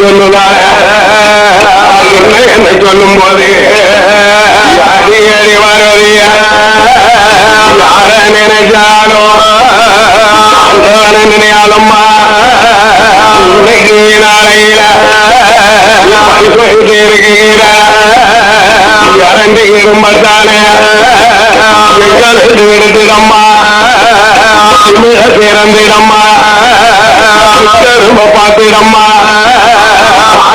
சொல்லுவார் என்ன என்ன சொல்லும் போது அடியடி அடி யார நினைச்சாலோ ஆண்டவனை இன்னைக்கு நாளையில பரிசோதித்து இருக்கிற இரண்டு இரும்பத்தானே எடுத்துடம்மா சிறந்திடம்மா. திரும்ப பார்த்திடம்மா.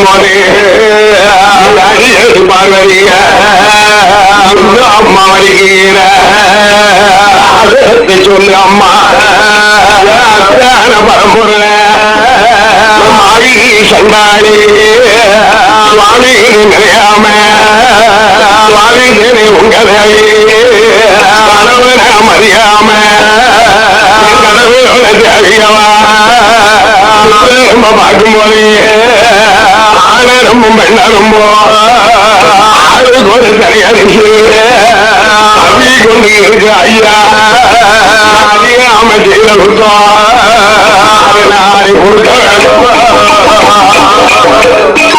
கண்ணீர வடிக்கும் அடியது பார்வதிய. அம்மா வருகிற அதற்கு சொல்லு அம்மா. அத்தான பரம்பொருள மாடி சண்டாளி சுவாமி நினையாம உங்களை கணவன மறியாம கடவுளோட தேவையவா ரொம்ப பார்க்கும்போது ஆன ரொம்ப பெண்ண ஆளுக்கு ஒரு தனியரிசி அவி கொண்டு இருக்கு ஐயா செய்த குத்தம் நாளை கொடுக்க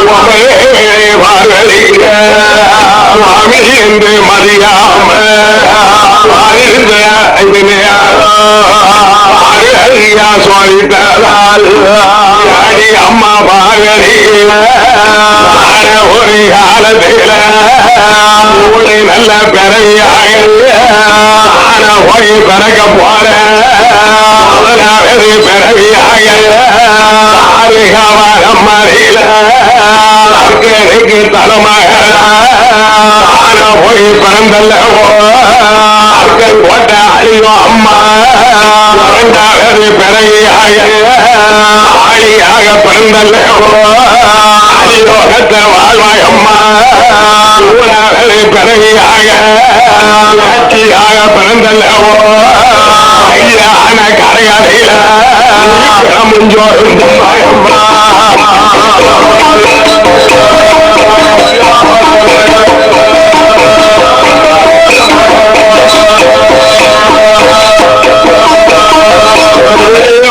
சுவாமி என்று மதியாம அறியா இதனையாரோ சொல்லிட்டால் அடி அம்மா பாகரி ஒரு காலத்தில உடை நல்ல பிறவியாக ஆனா ஒய் பிறக்க போற முதலாவது பிறவியாக ஆறுகாவாரம் மறையில அக்கறைக்கு தலைமக ஆனா போய் பிறந்தல்லவோ அக்கன் போட்ட அழியோ அம்மா இரண்டாவது பிறவியாக ஆளியாக பிறந்தல்லவோ அழியோகத்தை வாழ்வாய் அம்மா மூணாவது பிறவியாக ஆட்சியாக பிறந்தல்லவோ ஐயான முஞ்சோரும் அம்மா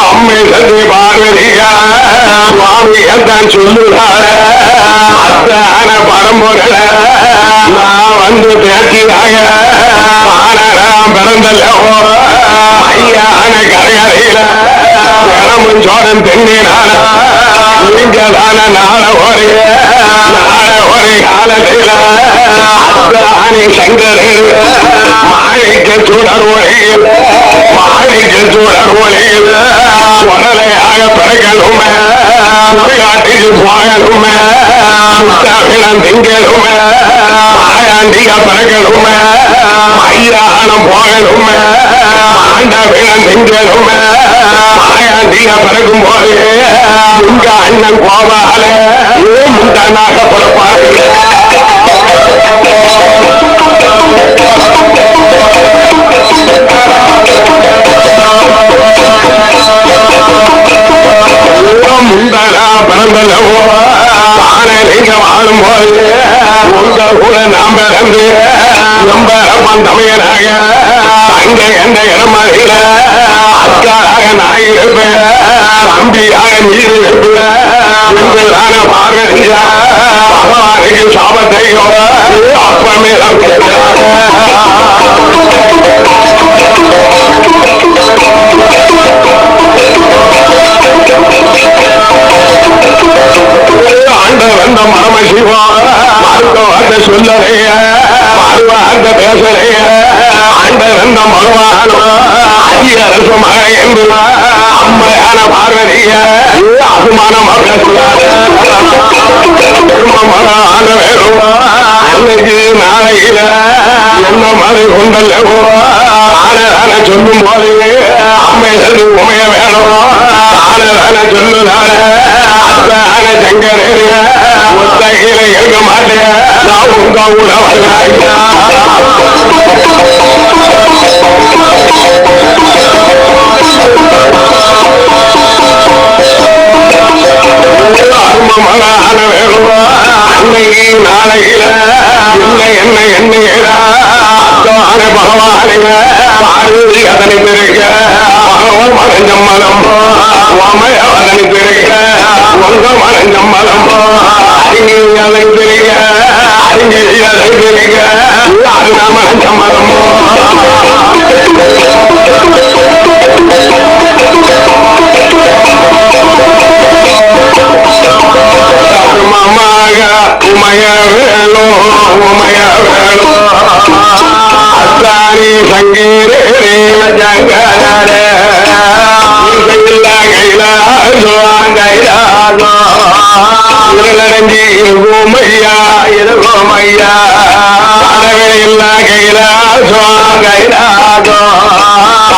அம்மை சந்தி பார்வதியா சுவாமி தான் சொல்லுறார அத்தான பரம்பொருள நான் வந்து பேச்சியாக ஆனராம் பிறந்தல்லவோ ஐயான கரையறையில கிளம்பும் சோழன் தென்னே நீங்க நாள ஒரு நாள ஒரு காலத்தில. அத்தானி சங்கரர் மாணிக்க சுடர் ஒளியில் மாணிக்க சுடர் ஒளியில். உடலையாக பிறக்கணுமே காட்டில் போகணுமே முத்தாவிடம் திங்கணுமே ஆயாண்டிக பிறக்கணுமே ஐயானம் போகணும் ஆண்டவிடம் திங்கணுமே ஆயாண்டிக பிறக்கும் போது. உங்க அண்ணன் கோபால. முந்தனாக பிறப்பாரு முந்தனா பிறந்தனவோ தானே நீங்க வாழும் வாழும்போது உங்க கூட நாம் பிறந்து. ரொம்ப தமையனாக அங்க எந்த இடமறியில அக்காராக நான் இருப்பேன் தம்பியாக நீ இருப்பேன் இந்த பகவானுக்கு சாபத்தையும் அப்பமே ஆண்ட வந்த மரம சிவா மருத்துவ அந்த மருவ அந்த பேசலைய ஆண்ட வந்த மருவானோ அதிகரசு என்று அம்மையான பார்வதிய அசுமான மகன் வேறுவா அன்னைக்கு நாளையில என்ன மறை கொண்டல்லவோ ஆனதான சொல்லும் போது அம்மை சொல்லி உமைய வேணும் ஆனதான சொல்லுதான அத்தான சங்கரே ஒத்தையில இருக்க மாட்டேன் நான் உங்க அன்னைக்கு நாளையில என்ன அத்தான பார்வதி அதனை பிறக்க மனஞ்சம்மலம் உமைய அதனை பிறக்க உங்க மனஞ்சம்மலம் அறிஞை அதை பிறக்க அறிஞை அது மனஞ்சம்மலம் சங்கீரே ஜங்கரே ஓமையா கைலாசோ கைலாசோ இருமையா இருமையா கைலாசோ கைலாசோ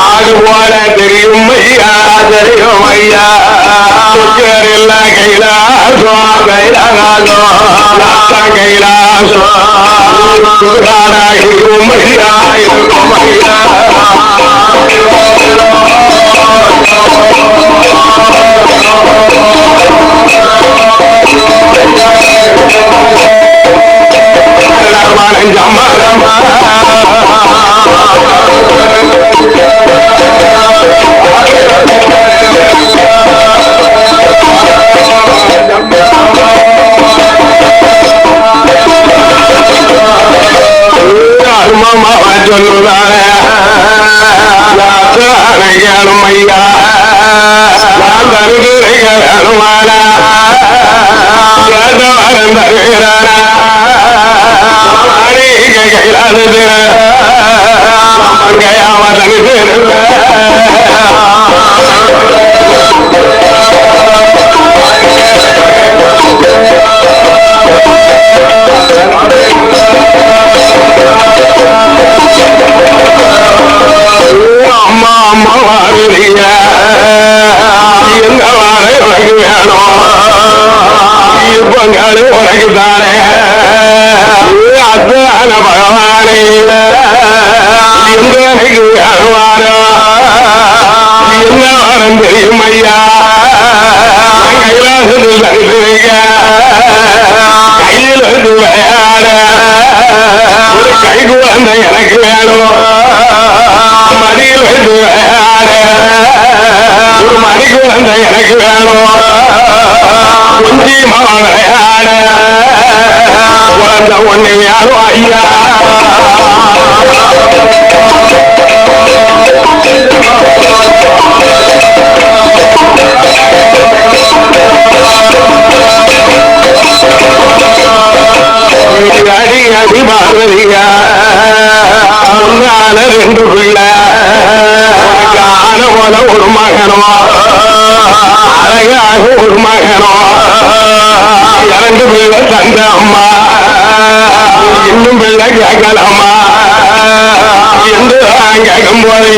ஆடு போல தெரியும் ஐயா தெரியும் ஐயா. கைலாசோ கைலாசோ கைலாசோ இருக்கும் ஐயா இருக்கும் ஐயா. சொல்லுதானே ஐயா. நான் தருகிறேன் அனுமானா தருகிறானா கைலாது அம்மா தெரியும் ஐயா கைலாசத்தில் தருகிறீங்க கையில் வந்து விளையாட ஒரு கை குழந்தை எனக்கு வேணும் மடியில் வந்து விளையாட ஒரு மடி குழந்தை எனக்கு வேணும் குஞ்சியமா விளையாட குழந்தை ஒண்ணு வேணும் ஐயா Thank you. அடி அடி பார்வதியா முன்னால ரெண்டு பிள்ளை போல ஒரு மகனோ? அழகாக ஒரு மகனோ? இரண்டு பிள்ளை தந்த அம்மா இன்னும் பிள்ளை கேட்கலாமா? என்று கேட்கும் போதே